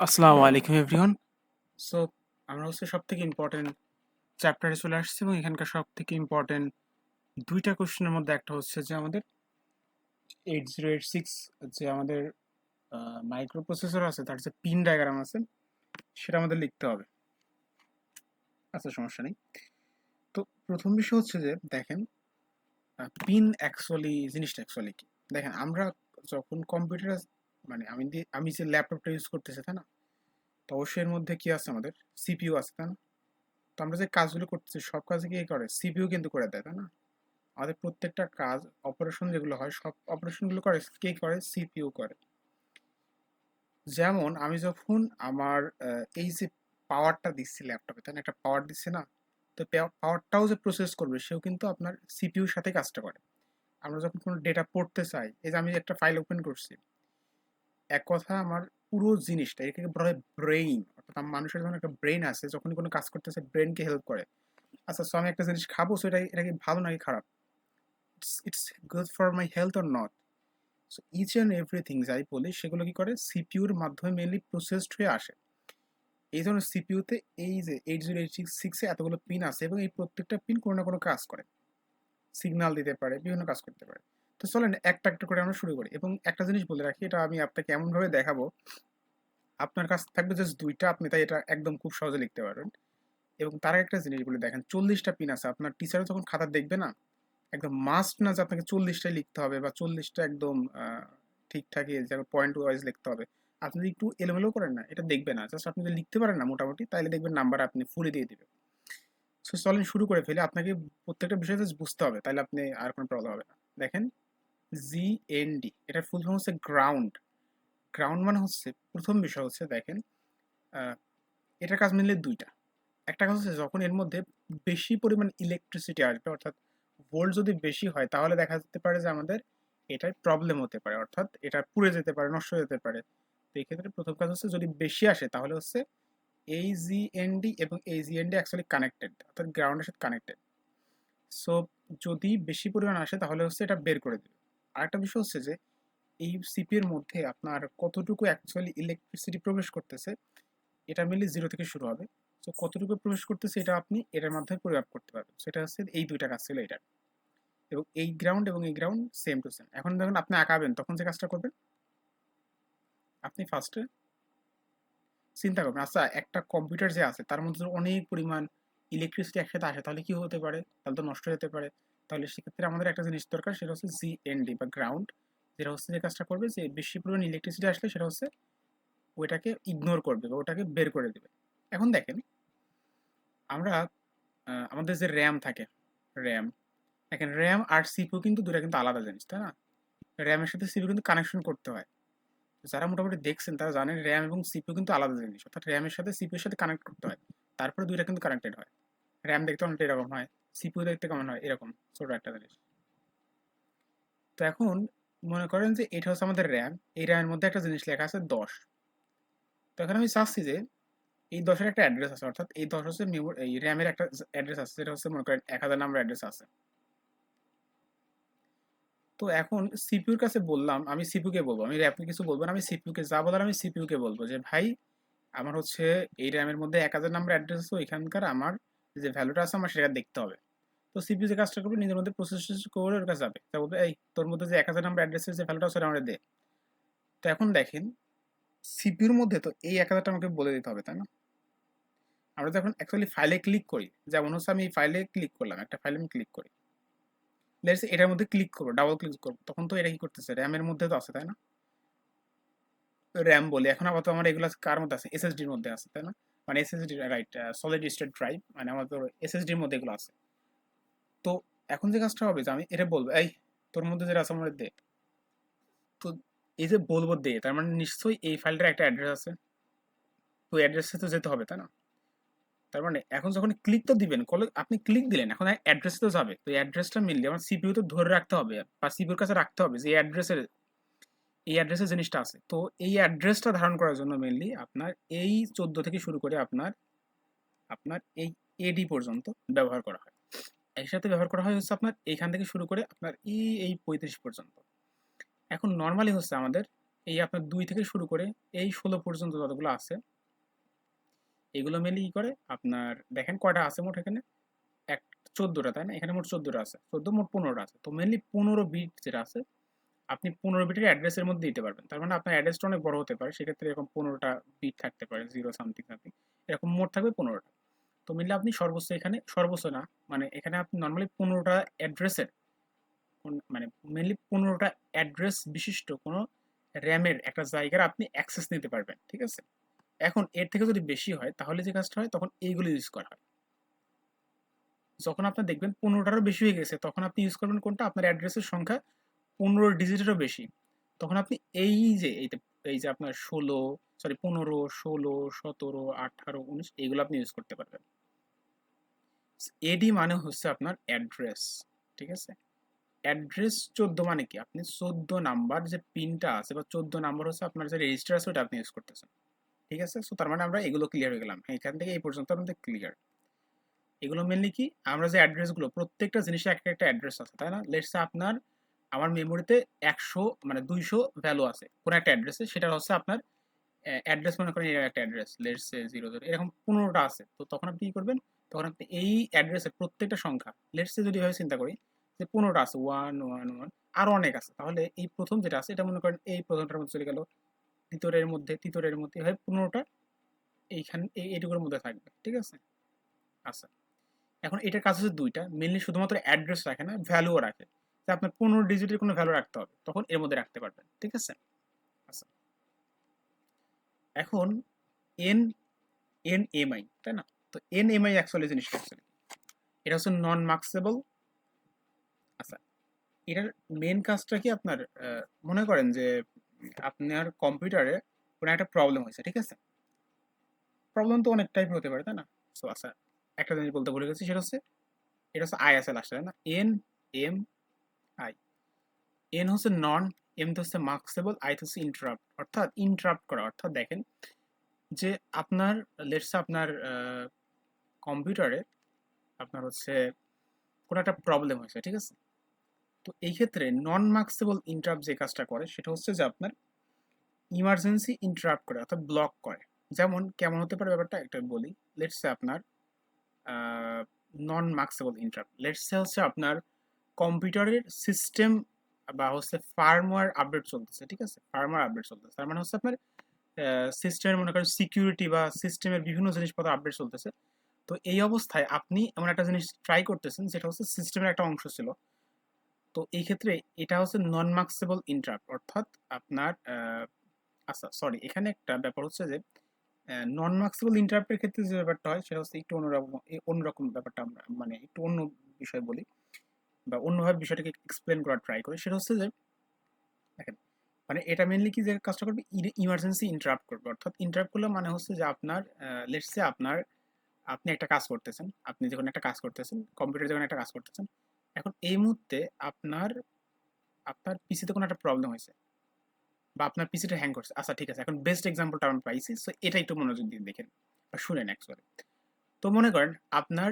আসসালামু আলাইকুম everyone so আমরা হচ্ছে সব থেকে ইম্পর্টেন্ট চ্যাপ্টারে চলে আসছি এবং এখানকার সব থেকে ইম্পর্টেন্ট দুইটা কোশ্চেনের মধ্যে একটা হচ্ছে যে আমাদের এইট জিরো এইট সিক্স যে আমাদের মাইক্রো প্রসেসর আছে, তার যে পিন ডায়াগ্রাম আছে, সেটা আমাদের লিখতে হবে। আচ্ছা সমস্যা নেই। তো প্রথম বিষয় হচ্ছে যে, দেখেন পিন অ্যাকচুয়ালি জিনিসটা অ্যাকচুয়ালি কি? দেখেন, আমরা যখন কম্পিউটার মানে আমি আমি যে ল্যাপটপটা ইউজ করতেছি, তাই না? তো অবশ্যই এর মধ্যে কি আছে আমাদের? সিপিইউ আছে, তাই না? তো আমরা যে কাজগুলো করতেছি, সব কাজে কি করে? সিপিইউ কিন্তু করে দেয়, তাই না? আমাদের প্রত্যেকটা কাজ অপারেশন যেগুলো হয়, সব অপারেশনগুলো করে, কে করে? সিপিইউ করে। যেমন আমি যখন আমার এই যে পাওয়ারটা দিচ্ছি ল্যাপটপে, তাই না? একটা পাওয়ার দিচ্ছে, না? তো পাওয়ারটাও যে প্রসেস করবে, সেও কিন্তু আপনার সিপিইউর সাথে কাজটা করে। আমরা যখন কোনো ডেটা পড়তে চাই, এই যে আমি একটা ফাইল ওপেন করছি এক কথা আমার পুরো জিনিসটা, এটাকে বলা হয় ব্রেইন অর্থাৎ মানুষের যখন একটা ব্রেইন আছে, যখনই কোনো কাজ করতেছে ব্রেনকে হেল্প করে। আচ্ছা সো আমি একটা জিনিস খাব সো এটা এটা কি ভালো নাকি খারাপ? It's good for my health or not so each and everything যাই বলি, সেগুলো কি করে? সিপিউর মাধ্যমে মেনলি প্রসেসড হয়ে আসে। এই জন্য সিপিউতে এই যে এইট জিরো এইট সিক্স সিক্সে এতগুলো পিন আছে এবং এই প্রত্যেকটা পিন কোনো না কোনো কাজ করে। সিগন্যাল দিতে পারে, বিভিন্ন কাজ করতে পারে। তো চলেন একটা একটা করে আমরা শুরু করি। এবং একটা জিনিস বলে রাখি, এটা আমি আপনাকে এমনভাবে দেখাবো। আপনার কাছে থাকবে জাস্ট দুইটা, আপনি তাই এটা একদম খুব সহজে লিখতে পারবেন। এবং তার একটা জিনিস বলে দেখেন, চল্লিশটা পিন আছে। আপনার টিচারও যখন খাতা দেখবে না? একদম মাস্ট না যে আপনাকে চল্লিশটাই লিখতে হবে বা চল্লিশটা একদম ঠিকঠাকই পয়েন্ট ওয়াইজ লিখতে হবে। আপনি যদি একটু এলোমেলো করেন না, এটা দেখবে না। জাস্ট আপনি যদি লিখতে পারেন না মোটামুটি তাহলে দেখবেন নাম্বার আপনি ফুলে দিয়ে দিবে। সো চলেন শুরু করে ফেলে। আপনাকে প্রত্যেকটা বিষয় বুঝতে হবে তাহলে আপনি আর কোনো প্রবলেম হবে না। দেখেন জি এন ডি এটার ফুল ফর্ম হচ্ছে গ্রাউন্ড গ্রাউন্ড মানে হচ্ছে, প্রথম বিষয় হচ্ছে দেখেন এটার কাজ মিললে দুইটা। একটা কাজ হচ্ছে যখন এর মধ্যে বেশি পরিমাণ ইলেকট্রিসিটি আসবে, অর্থাৎ ভোল্ট যদি বেশি হয়, তাহলে দেখা যেতে পারে যে আমাদের এটার প্রবলেম হতে পারে, অর্থাৎ এটা পুড়ে যেতে পারে, নষ্ট হয়ে যেতে পারে। তো এই ক্ষেত্রে প্রথম কাজ হচ্ছে যদি বেশি আসে, তাহলে হচ্ছে এই জিএনডি এবং এই জিএনডি অ্যাকচুয়ালি কানেক্টেড অর্থাৎ গ্রাউন্ডের সাথে কানেক্টেড সো যদি বেশি পরিমাণ আসে, তাহলে হচ্ছে এটা বের করে দেবে। আরেকটা বিষয় হচ্ছে যে, এই সিপির মধ্যে আপনার কতটুকু অ্যাকচুয়ালি ইলেকট্রিসিটি প্রবেশ করতেছে, এটা মেনলি জিরো থেকে শুরু হবে। তো কতটুকু প্রবেশ করতেছে এটা আপনি এটার মাধ্যমে পরিমাপ করতে পারবেন। সেটা হচ্ছে এই দুইটা কাজ ছিল এটা এবং এই গ্রাউন্ড এবং এই গ্রাউন্ড সেম টু সেম এখন যখন আপনি আঁকাবেন তখন যে কাজটা করবেন, আপনি ফার্স্টে চিন্তা করবেন আচ্ছা একটা কম্পিউটার যে আছে, তার মধ্যে অনেক পরিমাণ ইলেকট্রিসিটি একসাথে আসে, তাহলে কি হতে পারে? তাহলে তো নষ্ট হতে পারে। তাহলে সেক্ষেত্রে আমাদের একটা জিনিস দরকার, সেটা হচ্ছে জিএনডি বা গ্রাউন্ড যেটা হচ্ছে যে কাজটা করবে যে বেশি পরিমাণ ইলেকট্রিসিটি আসলে সেটা হচ্ছে ওইটাকে ইগনোর করবে বা ওটাকে বের করে দেবে। এখন দেখেন, আমরা আমাদের যে র্যাম থাকে র্যাম দেখেন র্যাম আর সিপিউ কিন্তু দুটা কিন্তু আলাদা জিনিস, তাই না? র্যামের সাথে সিপিউ কিন্তু কানেকশন করতে হয়। যারা মোটামুটি দেখছেন, তারা জানেন র্যাম এবং সিপিউ কিন্তু আলাদা জিনিস, অর্থাৎ র্যামের সাথে সিপিউর সাথে কানেক্ট করতে হয়, তারপরে দুইটা কিন্তু কানেক্টেড হয়। র্যাম দেখতে অনেকটা এরকম হয়। সিপিউ দেখতে কেমন হয়, এরকম, ছোট একটা জিনিস। তো এখন মনে করেন যে এটা হচ্ছে আমাদের র্যাম এই র্যামের মধ্যে একটা জিনিস লেখা আছে দশ। তো এখন আমি চাচ্ছি যে এই দশের একটা অ্যাড্রেস আছে, অর্থাৎ এই দশ হচ্ছে এই র্যামের একটা অ্যাড্রেস আছে সেটা হচ্ছে মনে করেন এক হাজার নাম্বার অ্যাড্রেস আছে। তো এখন সিপিউর কাছে বললাম, আমি সিপিউকে বলব, আমি র্যাপকে কিছু বলব না, আমি সিপিউকে যা বলার আমি সিপিউকে বলব যে, ভাই, আমার হচ্ছে এই র্যামের মধ্যে এক হাজার নাম্বার অ্যাড্রেস আছে এখানকার আমার যে ভ্যালুটা আছে, আমার সেটা দেখতে হবে। তো সিপিউ যে কাজটা করবে, নিজের মধ্যে প্রসেস করে ওর কাছে যাবে। তা বলবে, এই, তোর মধ্যে যে এক হাজার নাম্বার অ্যাড্রেসের যে ভ্যালুটা সেটা আমরা দে। তো এখন দেখেন সিপিউর মধ্যে তো এই এক হাজারটা আমাকে বলে দিতে হবে, তাই না? আমরা যখন অ্যাকচুয়ালি ফাইলে ক্লিক করি। যেমন হচ্ছে আমি এই ফাইলে ক্লিক করলাম, একটা ফাইলে আমি ক্লিক করি। লেটস এটার মধ্যে ক্লিক করব ডাবল ক্লিক করব, তখন তো এটা কি করতেছে? র্যামের মধ্যে তো আছে, তাই না? র্যাম বলি, এখন আপাতত আমার এগুলো কার মধ্যে আছে? এসএসডির মধ্যে আছে, তাই না? মানে SSD right solid state drive মানে আমার তো এসএসডির মধ্যে এগুলো আছে। তো এখন যে কাজটা হবে যে আমি এটা বলব, এই, তোর মধ্যে যেটা আছে আমার দে। তো এই যে বলব দে, তার মানে নিশ্চয়ই এই ফাইলটার একটা অ্যাড্রেস আছে। তো অ্যাড্রেসে তো যেতে হবে, তাই না? তার মানে এখন যখন ক্লিক তো দিবেন, কলে, আপনি ক্লিক দিলেন, এখন অ্যাড্রেসে তো যাবে। তো অ্যাড্রেসটা মিললে আমার সিপিইউ তো ধরে রাখতে হবে, বা সিপিউর কাছে রাখতে হবে যে অ্যাড্রেসের এই অ্যাড্রেসের জিনিসটা আছে। তো এই অ্যাড্রেসটা ধারণ করার জন্য মেনলি আপনার এই চোদ্দ থেকে শুরু করে আপনার আপনার এই এডি পর্যন্ত ব্যবহার করা হয়। এর সাথে ব্যবহার করা হয় হচ্ছে আপনার এইখান থেকে শুরু করে আপনার এই এই পঁয়ত্রিশ পর্যন্ত। এখন নর্মালি হচ্ছে আমাদের এই আপনার দুই থেকে শুরু করে এই ষোলো পর্যন্ত যতগুলো আছে, এগুলো মেনলি কি করে? আপনার দেখেন কয়টা আছে মোট এখানে? এক, চোদ্দোটা, তাই না? এখানে মোট চোদ্দোটা আছে, চোদ্দ মোট পনেরোটা আছে। তো মেনলি পনেরো বিট যেটা আছে, আপনি পনেরো বিটের অ্যাড্রেসের মধ্যে দিতে পারবেন। তার মানে আপনার অ্যাড্রেসটা অনেক বড় হতে পারে, সেক্ষেত্রে এরকম পনেরোটা বিট থাকতে পারে জিরো সামথিং সামথিং এরকম মোট থাকবে পনেরোটা। তো মেনলি আপনি সর্বোচ্চ এখানে, সর্বোচ্চ না মানে এখানে আপনি নর্মালি পনেরোটা অ্যাড্রেসের মানে মেনলি পনেরোটা অ্যাড্রেস বিশিষ্ট কোনো র্যামের একটা জায়গার আপনি অ্যাক্সেস নিতে পারবেন, ঠিক আছে? এখন এর থেকে যদি বেশি হয়, তাহলে যে কাজটা হয়, তখন এইগুলো ইউজ করা হয়। যখন আপনার দেখবেন পনেরোটারও বেশি হয়ে গেছে, তখন আপনি ইউজ করবেন কোনটা? আপনার অ্যাড্রেসের সংখ্যা পনেরো ডিজিটেরও বেশি। তখন আপনি এই যে, এই এই যে আপনার ষোলো সরি পনেরো, ষোলো, সতেরো, আঠারো, উনিশ, এইগুলো আপনি ইউজ করতে পারবেন। এডি মানে হচ্ছে আপনার অ্যাড্রেস ঠিক আছে? অ্যাড্রেস চোদ্দ মানে কি? আপনি চোদ্দ নাম্বার যে পিনটা আছে বা চোদ্দ নাম্বার হচ্ছে আপনার যে রেজিস্টার আছে ওটা আপনি ইউজ করতেছেন, ঠিক আছে? সো তার মানে আমরা এগুলো ক্লিয়ার হয়ে গেলাম। এখান থেকে এই পর্যন্ত আমাদের ক্লিয়ার এগুলো মেনলি কি? আমরা যে অ্যাড্রেসগুলো প্রত্যেকটা জিনিসে একটা একটা অ্যাড্রেস আছে, তাই না? লেটস আপনার, আমার মেমোরিতে একশো মানে দুইশো ভ্যালু আছে, কোনো একটা অ্যাড্রেসে সেটা হচ্ছে আপনার অ্যাড্রেস মনে করেন এর একটা অ্যাড্রেস লেটস জিরো জিরো এরকম পনেরোটা আছে। তো তখন আপনি কী করবেন? তখন আপনি এই অ্যাড্রেসের প্রত্যেকটা সংখ্যা লেটসে যদি ভাবে চিন্তা করি, যে পনেরোটা আছে ওয়ান ওয়ান ওয়ান আরও অনেক আছে, তাহলে এই প্রথম যেটা আছে, এটা মনে করেন এই প্রথমটার মধ্যে চলে গেল দ্বিতীয়ের মধ্যে তৃতীয়ের মধ্যে, এভাবে পনেরোটা এইখান এইটুকুর মধ্যে থাকবে, ঠিক আছে? আচ্ছা এখন এটার কাজ হচ্ছে দুইটা মেনলি শুধুমাত্র অ্যাড্রেস রাখে না ভ্যালুও রাখে, যে আপনার পনেরো ডিজিটের কোনো ভ্যালু রাখতে হবে, তখন এর মধ্যে রাখতে পারবেন, ঠিক আছে? আচ্ছা এখন এন এন এমআই তাই না? তো এন এমআই অ্যাকচুয়ালি জিনিসটা অ্যাকচুয়ালি এটা হচ্ছে নন মার্কসেবল আচ্ছা এটার মেন কাজটা কি আপনার মনে করেন যে আপনার কম্পিউটারে কোনো একটা প্রবলেম হয়েছে, ঠিক আছে? প্রবলেম তো অনেক টাইপের হতে পারে, তাই না? সো আচ্ছা একটা জিনিস বলতে ভুলে গেছি, সেটা হচ্ছে, এটা হচ্ছে আই আছে লাস্টে না? এন এম আই এন হচ্ছে নন এম তো হচ্ছে মার্কসেবল আই তো হচ্ছে ইন্টারাপ্ট অর্থাৎ ইন্টারাপ্ট করা, অর্থাৎ দেখেন যে আপনার লেটসে আপনার কম্পিউটারে আপনার হচ্ছে কোনো একটা প্রবলেম হয়েছে, ঠিক আছে? তো এই ক্ষেত্রে নন মার্কসেবল ইন্টারাপ্ট যে কাজটা করে, সেটা হচ্ছে যে আপনার ইমার্জেন্সি ইন্টারাপ্ট করে, অর্থাৎ ব্লক করে। যেমন, কেমন হতে পারে ব্যাপারটা? একটা বলি লেটসে আপনার নন মার্কসেবল ইন্টারাপ্ট লেটসে হচ্ছে আপনার কম্পিউটারের সিস্টেম বা হচ্ছে ফার্মওয়্যার আপডেট চলতেছে, ঠিক আছে? ফার্মওয়্যার আপডেট চলতেছে। তার মানে হচ্ছে আপনার সিস্টেমের মনে করেন সিকিউরিটি বা সিস্টেমের বিভিন্ন জিনিসপত্র আপডেট চলতেছে। তো এই অবস্থায় আপনি এমন একটা জিনিস ট্রাই করতেছেন, যেটা হচ্ছে সিস্টেমের একটা অংশ ছিল। তো এই ক্ষেত্রে এটা হচ্ছে নন মার্কসেবল ইন্টারাপ্ট অর্থাৎ আপনার আচ্ছা সরি এখানে একটা ব্যাপার হচ্ছে যে নন মার্কসেবল ইন্টারাপ্টের ক্ষেত্রে যে ব্যাপারটা হয়, সেটা হচ্ছে একটু অন্যরকম অন্যরকম ব্যাপারটা আমরা মানে একটু অন্য বিষয় বলি, বা অন্যভাবে বিষয়টাকে এক্সপ্লেন করার ট্রাই করি। সেটা হচ্ছে যে, দেখেন মানে এটা মেনলি কি যে কাজটা করবে? ইমার্জেন্সি ইন্টারাপ্ট করবে। অর্থাৎ ইন্টারাপ্ট করলে মানে হচ্ছে যে আপনার লেটসে আপনার, আপনি একটা কাজ করতেছেন, আপনি যখন একটা কাজ করতেছেন কম্পিউটার যখন একটা কাজ করতেছেন, এখন এই মুহূর্তে আপনার আপনার পিসিতে কোনো একটা প্রবলেম হয়েছে বা আপনার পিসিটা হ্যাং করছে। আচ্ছা ঠিক আছে, এখন বেস্ট এক্সাম্পলটা আমি পাইছি সো এটা একটু মনোযোগ দিয়ে দেখেন বা শুনেন অ্যাকচুয়ালি তো মনে করেন আপনার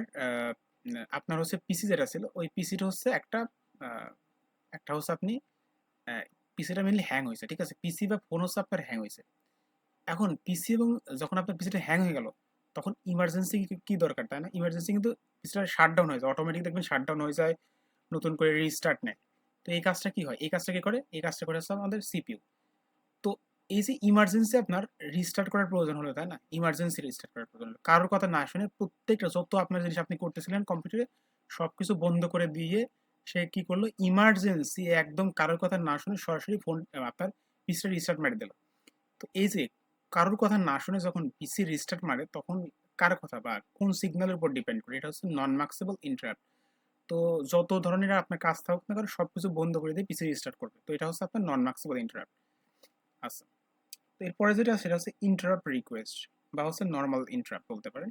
আপনার হচ্ছে পিসি যেটা ছিল, ওই পিসিটা হচ্ছে একটা একটা হচ্ছে আপনি পিসিটা মেনলি হ্যাং হয়েছে, ঠিক আছে? পিসি বা ফোন হচ্ছে আপনার হ্যাং হয়েছে। এখন পিসি এবং যখন আপনার পিসিটা হ্যাং হয়ে গেল, তখন ইমার্জেন্সি কি দরকার, তাই না? ইমার্জেন্সি কিন্তু পিসিটা শাটডাউন হয়ে যায় অটোমেটিক দেখবেন শাটডাউন হয়ে যায়, নতুন করে রিস্টার্ট নেয়। তো এই কাজটা কি হয়? এই কাজটা কি করে? এই কাজটা করে হচ্ছে আমাদের সিপিইউ তো এই যে ইমার্জেন্সি আপনার রিস্টার্ট করার প্রয়োজন হলো, তাই না? ইমার্জেন্সি রিস্টার্ট করার প্রয়োজন হলো। কারোর কথা না শুনে প্রত্যেকটা, যত আপনার জিনিস আপনি করতেছিলেন কম্পিউটারে সব কিছু বন্ধ করে দিয়ে সে কি করল? ইমার্জেন্সি একদম কারোর কথা না শুনে সরাসরি ফোন আপনার পিসিটা রিস্টার্ট মারি দিল। তো এই যে কারোর কথা না শুনে যখন পিসি রিস্টার্ট মারে, তখন কার কথা বা কোন সিগন্যালের উপর ডিপেন্ড করে? এটা হচ্ছে নন মার্কসেবল ইন্টারাপ্ট তো যত ধরনের আপনার কাজ থাকুক না কারণ সব কিছু বন্ধ করে দিয়ে পিসি রিস্টার্ট করবে। তো এটা হচ্ছে আপনার নন মার্কসেবল ইন্টারাপ্ট আচ্ছা। তো এরপরে যেটা, সেটা হচ্ছে ইন্টারাপ্ট রিকোয়েস্ট বা হচ্ছে নর্মাল ইন্টারাপ্ট বলতে পারেন।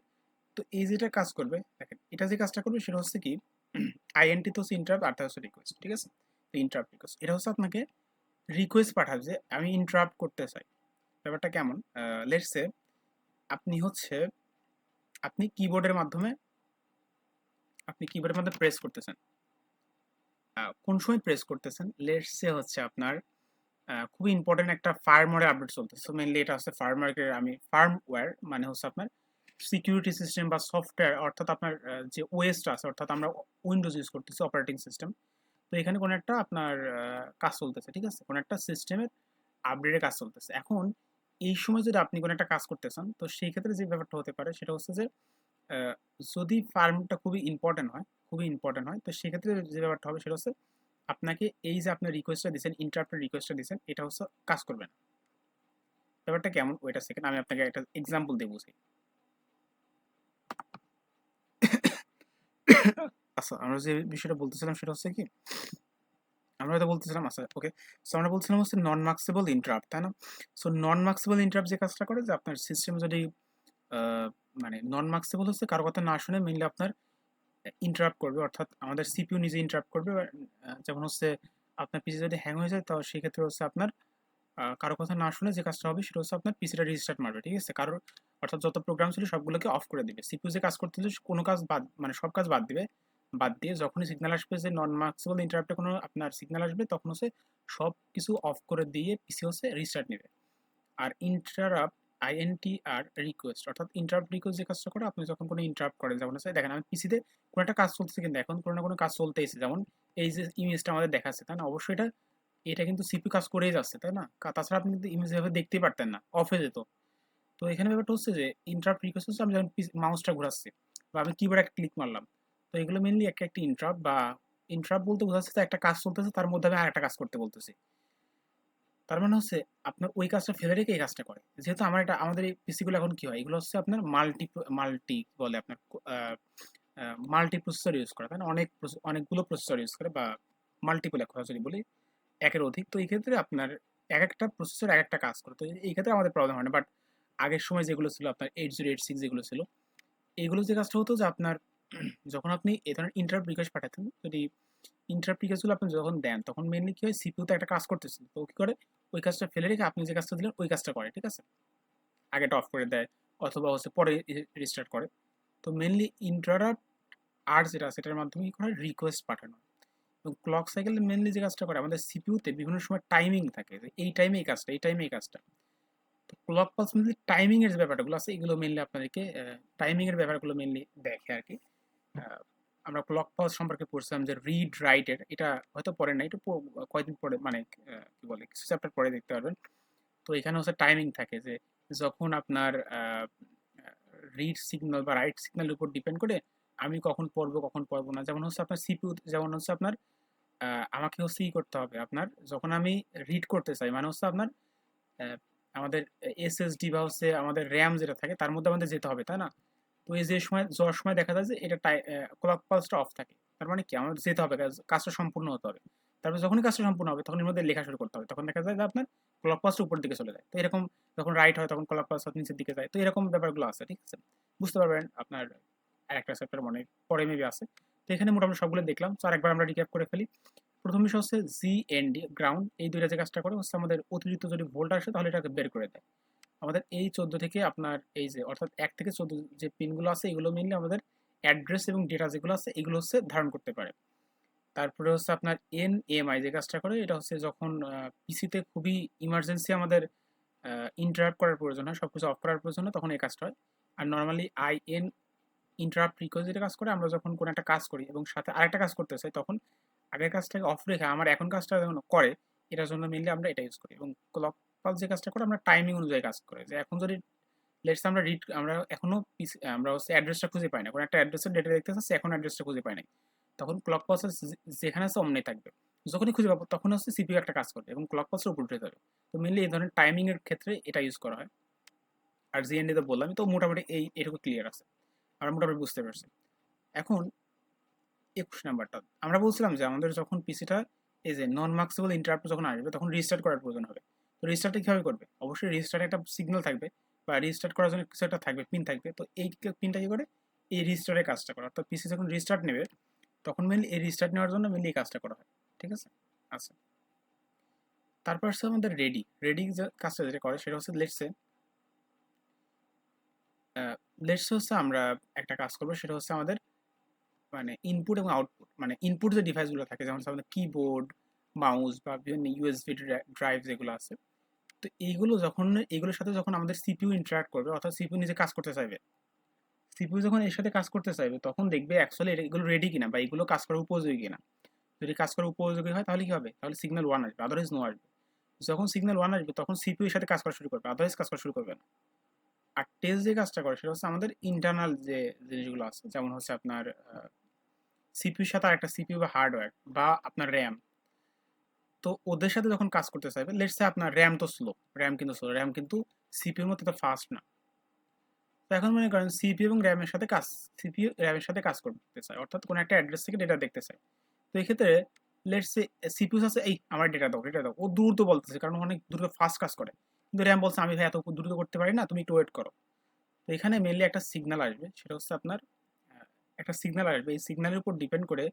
তো এই যেটা কাজ করবে, দেখেন, এটা যে কাজটা করবে, সেটা হচ্ছে কি আইএনটি তো হচ্ছে ইন্টারাপ্ট আর হচ্ছে রিকোয়েস্ট ঠিক আছে? তো ইন্টারাপ্ট রিকোয়েস্ট এটা হচ্ছে আপনাকে রিকোয়েস্ট পাঠাবে যে, আমি ইন্টারাপ্ট করতে চাই। ব্যাপারটা কেমন? লেটসে আপনি হচ্ছে, আপনি কিবোর্ডের মাধ্যমে, আপনি কিবোর্ডের মাধ্যমে প্রেস করতেছেন। কোন সময় প্রেস করতেছেন? লেটসে হচ্ছে আপনার খুবই ইম্পর্টেন্ট একটা ফার্মওয়্যার আপডেট চলতেছে। সো মেনলি এটা হচ্ছে ফার্মওয়্যারের আমি ফার্মওয়্যার মানে হচ্ছে আপনার সিকিউরিটি সিস্টেম বা সফটওয়্যার অর্থাৎ আপনার যে ওয়েস্ট আছে, অর্থাৎ আমরা উইন্ডোজ ইউজ করতেছি অপারেটিং সিস্টেম তো এখানে কোনো একটা আপনার কাজ চলতেছে, ঠিক আছে? কোনো একটা সিস্টেমের আপডেটের কাজ চলতেছে। এখন এই সময় যদি আপনি কোনো একটা কাজ করতে চান, তো সেই ক্ষেত্রে যে ব্যাপারটা হতে পারে, সেটা হচ্ছে যে যদি ফার্মটা খুবই ইম্পর্টেন্ট হয়, খুবই ইম্পর্টেন্ট হয়, তো সেক্ষেত্রে যে ব্যাপারটা হবে, সেটা হচ্ছে আপনাকে এই যে আপনি রিকোয়েস্টটা দিচ্ছেন ইন্টারপ্টের রিকোয়েস্টটা দিচ্ছেন এটা হচ্ছে কাজ করবে না। ব্যাপারটা কেমন? ওইটা সেকেন্ড আমি আপনাকে একটা এক্সাম্পল দিয়ে বুঝাই। আচ্ছা আমরা যে বিষয়টা বলতেছিলাম সেটা হচ্ছে কি, আমরা বলতেছিলাম আচ্ছা ওকে সো আমরা বলছিলাম হচ্ছে নন তাই না? সো নন যে কাজটা করে যে আপনার সিস্টেম যদি মানে নন মার্কসেবল হচ্ছে কারও কথা না শুনে মেনলি আপনার ইন্টারাপ্ট করবে, অর্থাৎ আমাদের সিপিইউ নিজে ইন্টারাপ্ট করবে যেমন হচ্ছে আপনার পিসি যদি হ্যাং হয়ে যায়, তো সেক্ষেত্রে হচ্ছে আপনার কারও কথা না শুনে যে কাজটা হবে সেটা হচ্ছে আপনার পিসিটা রিস্টার্ট মারবে, ঠিক আছে? কারোর অর্থাৎ যত প্রোগ্রাম ছিল সবগুলোকে অফ করে দিবে। সিপিইউ যে কাজ করতেছে কোনো কাজ বাদ মানে সব কাজ বাদ দিবে। বাদ দিয়ে যখনই সিগন্যাল আসবে যে নন মার্কসেবল ইন্টারাপ্টে কোনো আপনার সিগন্যাল আসবে, তখন হচ্ছে সব কিছু অফ করে দিয়ে পিসি হচ্ছে রিস্টার্ট নেবে। আর ইন্টারাপ্ট আইএনটি আর রিকোয়েস্ট অর্থাৎ ইন্টারাপ্ট রিকোয়েস্ট যে কাজটা করে, আপনি যখন কোনো ইন্টারাপ্ট করেন, যেমন হচ্ছে, দেখেন আমি পিসিতে কোনো একটা কাজ চলতেছে কিন্তু এখন কোনো না কোনো কাজ চলতেইছে যেমন এই যে ইমেজটা আমাদের দেখাচ্ছে, তাই না? অবশ্যই এটা এটা কিন্তু সিপি কাজ করেই যাচ্ছে, তাই না? তাছাড়া আপনি কিন্তু ইমেজ দেখতেই পারতেন না অফ হয়ে যেত। তো এখানে ব্যাপারটা হচ্ছে যে ইন্টারাপ্ট রিকোয়েস্ট হচ্ছে আমি যখন মাউসটা ঘোরাচ্ছি, বা আমি কিবোর্ডে একটা ক্লিক মারলাম, তো এগুলো মেনলি একটা একটা ইন্টারাপ্ট বা ইন্টারাপ্ট বলতে বোঝাচ্ছে একটা কাজ চলতেছে, তার মধ্যে আমি আরেকটা কাজ করতে বলতেছি। তার মানে হচ্ছে আপনার ওই কাজটা ফেলে রেখে এই কাজটা করে। যেহেতু আমার এটা আমাদের এই পিসিগুলো এখন কি হয়, এগুলো হচ্ছে আপনার মাল্টি মাল্টি বলে আপনার মাল্টি প্রসেসর ইউজ করে। তাই অনেক অনেকগুলো প্রসেসর ইউজ করে বা মাল্টিপল এক যদি বলি, একের অধিক। তো এই ক্ষেত্রে আপনার এক একটা প্রসেসর এক একটা কাজ করে। তো এই ক্ষেত্রে আমাদের প্রবলেম হয় না। বাট আগের সময় যেগুলো ছিল আপনার এইট জিরো এইট সিক্স যেগুলো ছিল এইগুলো যে কাজটা হতো যে আপনার যখন আপনি এই ধরনের ইন্টারাপ্ট রিকোয়েস্ট পাঠাতেন, যদি ইন্টারাপ্ট রিকোয়েস্টগুলো আপনি যখন দেন, তখন মেনলি কি হয় সিপিউতে একটা কাজ করতেছিল। তো কি করে? ওই কাজটা ফেলে রেখে আপনি যে কাজটা দিলেন, ওই কাজটা করে, ঠিক আছে? আগেটা অফ করে দেয়, অথবা হচ্ছে পরে রিস্টার্ট করে। তো মেনলি ইন্টারাপ্ট আর যেটা, সেটার মাধ্যমে কি করে? রিকোয়েস্ট পাঠানো। এবং ক্লক সাইকেলে মেনলি যে কাজটা করে, আমাদের সিপিউতে বিভিন্ন সময় টাইমিং থাকে। যে এই টাইমে এই কাজটা, এই টাইমে এই কাজটা। ক্লক পালস মেনলি টাইমিং এর যে ব্যাপারগুলো আছে, এগুলো মেনলি আপনাদেরকে টাইমিং এর ব্যাপারগুলো মেনলি দেখে আর কি আমরা ক্লক পালস সম্পর্কে পড়ছিলাম যে রিড রাইটের এটা হয়তো পরে না একটু প- কয়েকদিন পরে মানে কি বলে, কিছু চ্যাপ্টার পরে দেখতে পারবেন। তো এখানে হচ্ছে টাইমিং থাকে যে যখন আপনার রিড সিগন্যাল বা রাইট সিগন্যালের উপর ডিপেন্ড করে আমি কখন পড়ব কখন পড়ব না। যেমন হচ্ছে আপনার সিপিউ যেমন হচ্ছে আপনার আমাকে হচ্ছে ই করতে হবে। আপনার যখন আমি রিড করতে চাই মানে হচ্ছে আপনার আমাদের এসএসডি বা হচ্ছে আমাদের র্যাম যেটা থাকে, তার মধ্যে আমাদের যেতে হবে, তাই না? তো এই যে সময়, যাওয়ার সময় দেখা যায় যে এটা ক্লক পালসটা অফ থাকে। তার মানে কি? আমাদের যেতে হবে কাজটা সম্পূর্ণ হতে হবে। তারপর যখনই কাজটা সম্পূর্ণ হবে তখন এর মধ্যে লেখা শুরু করতে হবে। তখন দেখা যায় যে আপনার ক্লক পালসটা উপর দিকে চলে যায়। তো এরকম যখন রাইট হয়, তখন ক্লক পালস নিচের দিকে যায়। তো এরকম ব্যাপারগুলো আছে, ঠিক আছে? বুঝতে পারবেন আপনার আরেকটা চ্যাপ্টার মনে, পরে মেবি আছে। তো এখানে মোটামুটি সবগুলো দেখলাম। তো আরেকবার আমরা রিক্যাপ করে ফেলি। প্রথম বিষয় হচ্ছে জি এন ডি গ্রাউন্ড এই দুইটা যে কাজটা করে, হচ্ছে আমাদের অতিরিক্ত যদি ভোল্ট আসে, তাহলে এটাকে বের করে দেয়। আমাদের এই চোদ্দ থেকে আপনার এই যে, অর্থাৎ এক থেকে চোদ্দ যে পিনগুলো আছে, এগুলো মেনলি আমাদের অ্যাড্রেস এবং ডেটা যেগুলো আছে, এগুলো হচ্ছে ধারণ করতে পারে। তারপরে হচ্ছে আপনার এন এমআই যে কাজটা করে, এটা হচ্ছে যখন পিসিতে খুবই ইমার্জেন্সি আমাদের ইন্টারাপ্ট করার প্রয়োজন হয় সব কিছু অফ করার প্রয়োজন হয়, তখন এই কাজটা হয়। আর normally I N interrupt request কাজ করে, আমরা যখন কোনো একটা কাজ করি এবং সাথে আরেকটা কাজ করতে চাই, তখন আগের কাজটাকে অফ রেখে আমার এখন কাজটা যখন করে, এটার জন্য মেনলি আমরা এটা ইউজ করি। এবং ক্লক পালস যে কাজটা করে, আমরা টাইমিং অনুযায়ী কাজ করে। যে এখন যদি লেটস আমরা রিড আমরা এখনও পিসি আমরা হচ্ছে অ্যাড্রেসটা খুঁজে পাই না। কোনো একটা অ্যাড্রেসের ডেটা দেখতে চাচ্ছি, এখন অ্যাড্রেসটা খুঁজে পাই না তখন ক্লক পালসের যেখানে আছে অমনি থাকবে। যখনই খুঁজে পাবো, তখন হচ্ছে সিপিইউ একটা কাজ করবে এবং ক্লক পালসের উপর উঠে যাবে। তো মেনলি এই ধরনের টাইমিংয়ের ক্ষেত্রে এটা ইউজ করা হয়। আর জিএনডি তো বললাম তো মোটামুটি এই, এটুকু ক্লিয়ার আছে। আমরা মোটামুটি বুঝতে পারছি। এখন একুশ নাম্বারটা। আমরা বলছিলাম যে আমাদের যখন পিসিটা এই যে নন মার্কসেবল ইন্টারাপ্ট যখন আসবে, তখন রিস্টার্ট করার প্রয়োজন হবে। তো রিস্টার্টটা কীভাবে করবে? অবশ্যই রিস্টার্টে একটা সিগন্যাল থাকবে বা রিস্টার্ট করার জন্য কিছু একটা থাকবে পিন থাকবে। তো এই পিনটা কী করে? এই রিস্টার্টের কাজটা করে। অর্থাৎ পিসি যখন রিস্টার্ট নেবে, তখন মেনলি এই রিস্টার্ট নেওয়ার জন্য মেনলি এই কাজটা করা হয়। ঠিক আছে? আচ্ছা। তারপর হচ্ছে আমাদের রেডি রেডি যে কাজটা যেটা করে, সেটা হচ্ছে লেটসে লেটসে হচ্ছে আমরা একটা কাজ করব, সেটা হচ্ছে আমাদের মানে ইনপুট এবং আউটপুট মানে ইনপুট যে ডিভাইসগুলো থাকে, যেমন আমাদের কিবোর্ড মাউস বা বিভিন্ন ইউএসবি ড্রাইভ যেগুলো আছে, তো এইগুলো যখন, এইগুলোর সাথে যখন আমাদের সিপিইউ ইন্টারাক্ট করবে, অর্থাৎ সিপিইউ নিজে কাজ করতে চাইবে সিপিইউ যখন এর সাথে কাজ করতে চাইবে, তখন দেখবে অ্যাকচুয়ালি এগুলো রেডি কিনা বা এগুলো কাজ করার উপযোগী কিনা। যদি কাজ করার উপযোগী হয়, তাহলে কি হবে? তাহলে সিগন্যাল ওয়ান আসবে আদারওয়াইজ নো আসবে। যখন সিগন্যাল ওয়ান আসবে, তখন সিপিউ এর সাথে কাজ করা শুরু করবে আদারওয়াইজ কাজ করা শুরু করবে না। আর টেস্ট যে কাজটা করে, সেটা হচ্ছে আমাদের ইন্টারনাল যে জিনিসগুলো আছে, যেমন হচ্ছে আপনার সিপিইউর সাথে আরেকটা সিপিউ বা হার্ডওয়্যার বা আপনার র্যাম তো ওদের সাথে যখন কাজ করতে চাইবে লেটসে আপনার র্যাম তো স্লো র্যাম কিন্তু স্লো র্যাম কিন্তু সিপিইউর মতো তো ফাস্ট না। তো এখন মনে করেন সিপিইউ এবং র্যামের সাথে কাজ সিপিইউ র্যামের সাথে কাজ করতে চায়, অর্থাৎ কোনো একটা অ্যাড্রেস থেকে ডেটা দেখতে চায়। তো এই ক্ষেত্রে লেটসে সিপিইউ আছে এই আমার ডেটা দাও ডেটা দাও, ও দ্রুত বলতেছে, কারণ অনেক দ্রুত ফাস্ট কাজ করে। কিন্তু র্যাম বলছে, আমি ভাই এত দ্রুত করতে পারি না, তুমি একটু ওয়েট করো। তো এখানে মেনলি একটা সিগন্যাল আসবে, সেটা হচ্ছে আপনার একটা সিগন্যাল আসবে। এই সিগন্যালের উপর ডিপেন্ড করে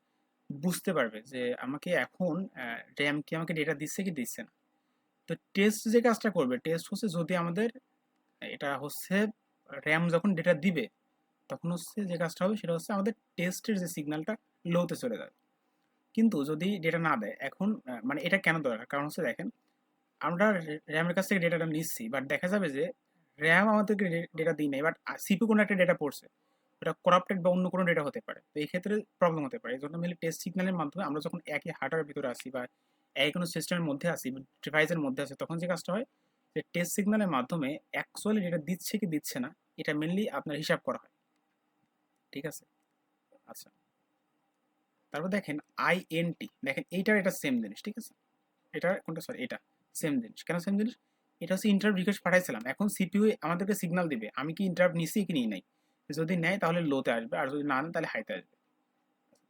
বুঝতে পারবে যে আমাকে এখন র্যাম কি আমাকে ডেটা দিচ্ছে কি দিচ্ছে না। তো টেস্ট যে কাজটা করবে টেস্ট হচ্ছে যদি আমাদের, এটা হচ্ছে র্যাম যখন ডেটা দিবে, তখন হচ্ছে যে কাজটা হবে সেটা হচ্ছে আমাদের টেস্টের যে সিগন্যালটা লোতে চলে যাবে। কিন্তু যদি ডেটা না দেয়, এখন মানে এটা কেন দরকার? কারণ হচ্ছে দেখেন, আমরা র্যামের কাছ থেকে ডেটাটা নিচ্ছি বাট দেখা যাবে যে র্যাম আমাদেরকে ডেটা দিই নাই বাট সিপি কোনো একটা ডেটা পড়ছে। ওটা করাপ্টেড বা অন্য কোনো ডেটা হতে পারে। তো এই ক্ষেত্রে প্রবলেম হতে পারে। এই জন্য মিলে টেস্ট সিগন্যালের মাধ্যমে আমরা যখন একই হার্ডওয়্যার ভিতরে আসি বা একই কোনো সিস্টেমের মধ্যে আসি ডিভাইসের মধ্যে আসি, তখন যে কাজটা হয়, যে টেস্ট সিগন্যালের মাধ্যমে অ্যাকচুয়ালি ডেটা দিচ্ছে কি দিচ্ছে না, এটা মেনলি আপনার হিসাব করা হয়। ঠিক আছে? আচ্ছা। তারপর দেখেন আইএনটি দেখেন এইটার এটা সেম জিনিস, ঠিক আছে? এটা কোনটা? সরি এটা সেম জিনিস। কেন সেম জিনিস? এটা হচ্ছে ইন্টারাপ্ট রিকোয়েস্ট পাঠাইছিলাম। এখন সিপিইউ আমাদেরকে সিগন্যাল দিবে, আমি কি ইন্টারাপ্ট নিছি কি নিই নাই? যদি নেয় তাহলে লোতে আসবে, আর যদি না নেয় তাহলে হাইতে আসবে।